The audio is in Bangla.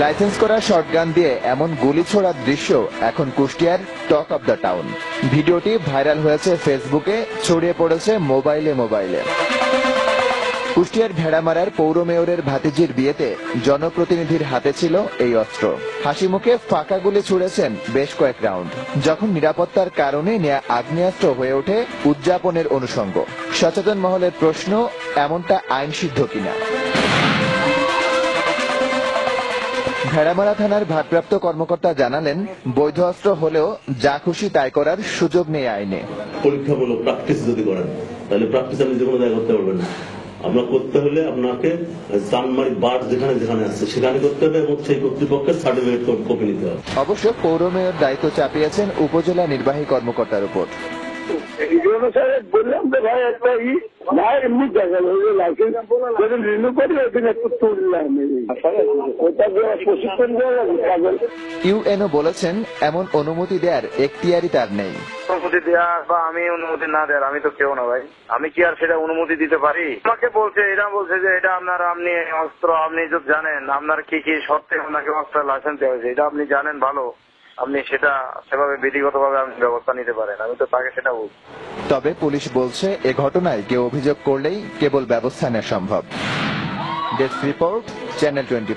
লাইসেন্স করা শটগান দিয়ে এমন গুলি ছোড়ার দৃশ্য এখন কুষ্টিয়ার টক অব দ্য টাউন। ভিডিওটি ভাইরাল হয়েছে ফেসবুকে, ছড়িয়ে পড়েছে মোবাইলে মোবাইলে। কুষ্টিয়ার ভেড়ামারার পৌর মেয়রের ভাতিজির বিয়েতে জনপ্রতিনিধির হাতে ছিল এই অস্ত্র। হাসি মুখে ফাঁকা গুলি ছুড়েছেন বেশ কয়েক রাউন্ড। যখন নিরাপত্তার কারণে নেয়া আগ্নেয়াস্ত্র হয়ে ওঠে উদযাপনের অনুষঙ্গ। সচেতন মহলের প্রশ্ন, এমনটা আইন সিদ্ধ কিনা? ভেড়ামারা থানার ভারপ্রাপ্ত কর্মকর্তা জানালেন বৈধ অস্ত্র হলেও যা খুশি তাই করার সুযোগ নেই আইনে। পরীক্ষামূলক প্র্যাকটিস যদি করেন তাহলে প্র্যাকটিস আপনি যে কোনো জায়গায় করতে পারবেন না। আপনার করতে হলে আপনাকে চানমারি বার যেখানে যেখানে আছে সেখানে করতে হবে এবং সেই কর্তৃপক্ষের সার্টিফিকেট কপি নিতে হবে। অবশ্য পৌর মেয়র দায়িত্ব চাপিয়েছেন উপজেলা নির্বাহী কর্মকর্তার উপর। বললাম যে ভাই ই এমনি যদি রিনিউ করি একটু তুললাম প্রশিক্ষণ ইউএনও বলেছেন এমন অনুমতি দেওয়ার এখতিয়ারই তার নেই। অনুমতি দেওয়া বা আমি অনুমতি না দেওয়ার আমি তো কেউ না ভাই। আমি কি আর সেটা অনুমতি দিতে পারি? আমাকে বলছে এটা বলছে যে এটা আপনার আপনি অস্ত্র আপনি যদি জানেন আপনার কি কি শর্তে আপনাকে অস্ত্র লাইসেন্স দেওয়া হয়েছে এটা আপনি জানেন ভালো। আপনি সেটা সেভাবে বিধিগত ভাবে আপনি ব্যবস্থা নিতে পারেন। আমি তো তাকে সেটা বলছি। তবে পুলিশ বলছে, এ ঘটনায় কেউ অভিযোগ করলেই কেবল ব্যবস্থা নেওয়া সম্ভব। Desk report channel twenty